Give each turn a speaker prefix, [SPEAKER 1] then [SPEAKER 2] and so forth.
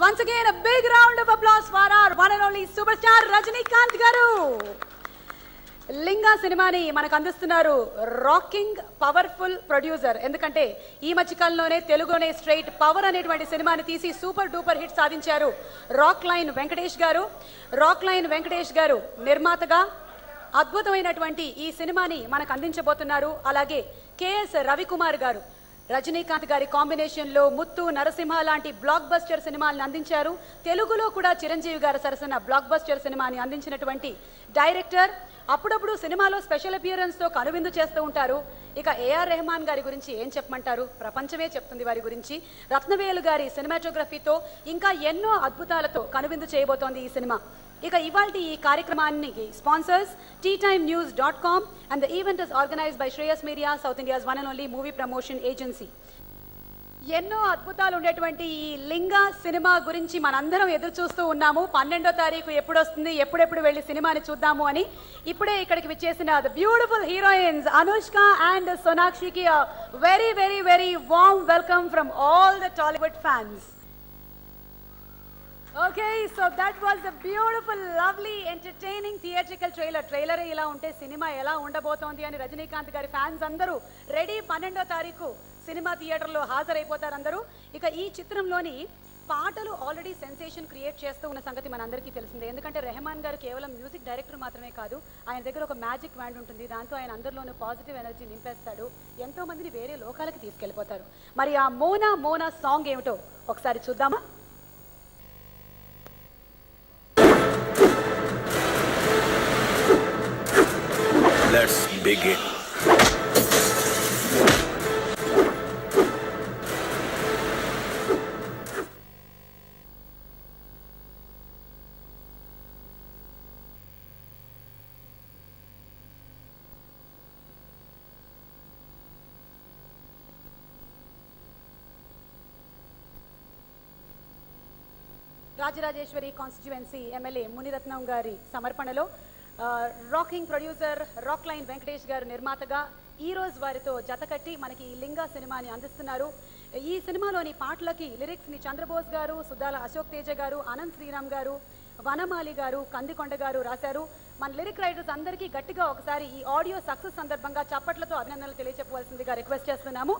[SPEAKER 1] once again a big round of applause for our one and only superstar Rajinikanth garu. లింగా సినిమాని మనకు అందిస్తున్నారు rocking powerful producer ఎందుకంటే ఈ మధ్యకాలంలోనే తెలుగునే స్ట్రైట్ పవర్ అనేటువంటి సినిమాని తీసి సూపర్ డూపర్ హిట్ సాధించారు rock line Venkatesh garu. Rock line Venkatesh garu నిర్మాతగా అద్భుతమైనటువంటి ఈ సినిమాని మనకు అందించబోతున్నారు. అలాగే కేఎస్ రవికుమార్ గారు. రజనీకాంత్ గారి కాంబినేషన్లో ముత్తు నరసింహ లాంటి బ్లాక్ బస్టర్ సినిమాలను అందించారు. తెలుగులో కూడా చిరంజీవి గారు సరసన బ్లాక్ బస్టర్ సినిమాని అందించినటువంటి డైరెక్టర్ అప్పుడప్పుడు సినిమాలో స్పెషల్ అపియరెన్స్తో కనువిందు చేస్తూ ఉంటారు. ఇక ఏఆర్ రెహమాన్ గారి గురించి ఏం చెప్పమంటారు? ప్రపంచమే చెప్తుంది వారి గురించి. రత్నవేలు గారి సినిమాటోగ్రఫీతో ఇంకా ఎన్నో అద్భుతాలతో కనువిందు చేయబోతోంది ఈ సినిమా. ఇక ఇవాళ ఈ కార్యక్రమానికి sponsors tea time news dot com and the event is organised by Shreyas media south India's one and only movie promotion agency ఎన్నో అద్భుతాలు ఉండేటువంటి ఈ లింగ సినిమా గురించి మనందరం ఎదురు చూస్తూ ఉన్నాము. పన్నెండో తారీఖు ఎప్పుడు వస్తుంది ఎప్పుడెప్పుడు వెళ్ళి సినిమాని చూద్దాము అని ఇప్పుడే ఇక్కడికి విచ్చేసిన the beautiful heroines Anushka and సోనాక్షికి very very very warm welcome from all the Tollywood fans okay so that was the beautiful lovely entertaining theatrical trailer trailer ఇలా ఉంటే సినిమా ఎలా ఉండబోతోంది అని రజనీకాంత్ గారి ఫ్యాన్స్ అందరూ రెడీ పన్నెండో తారీఖు సినిమా థియేటర్లో హాజరైపోతారు అందరూ. ఇక ఈ చిత్రంలోని పాటలు ఆల్రెడీ సెన్సేషన్ క్రియేట్ చేస్తూ ఉన్న సంగతి మనందరికీ తెలిసిందే. ఎందుకంటే రెహమాన్ గారు కేవలం మ్యూజిక్ డైరెక్టర్ మాత్రమే కాదు ఆయన దగ్గర ఒక మ్యాజిక్ వ్యాండ్ ఉంటుంది. దాంతో ఆయన అందరిలోనూ పాజిటివ్ ఎనర్జీ నింపేస్తాడు. ఎంతో మందిని వేరే లోకాలకు తీసుకెళ్ళిపోతారు. మరి ఆ మోనా మోనా సాంగ్ ఏమిటో ఒకసారి చూద్దామా?
[SPEAKER 2] Let's begin.
[SPEAKER 1] Rajarajeshwari constituency MLA Munirathnam garu సమర్పణలో rocking producer Rockline Venkatesh garu నిర్మాతగా ఈరోజు వారితో జతకట్టి మనకి ఈ లింగా సినిమాని అందిస్తున్నారు. ఈ సినిమాలోని పాటలకి లిరిక్స్ని చంద్రబోస్ గారు సుద్దాల అశోక్ తేజ గారు అనంత్ శ్రీరామ్ గారు వనమాలి గారు కందికొండ గారు రాశారు. మన లిరిక్ రైటర్స్ అందరికీ గట్టిగా ఒకసారి ఈ ఆడియో సక్సెస్ సందర్భంగా చప్పట్లతో అభినందనలు తెలియచెప్పవలసిందిగా రిక్వెస్ట్ చేస్తున్నాము.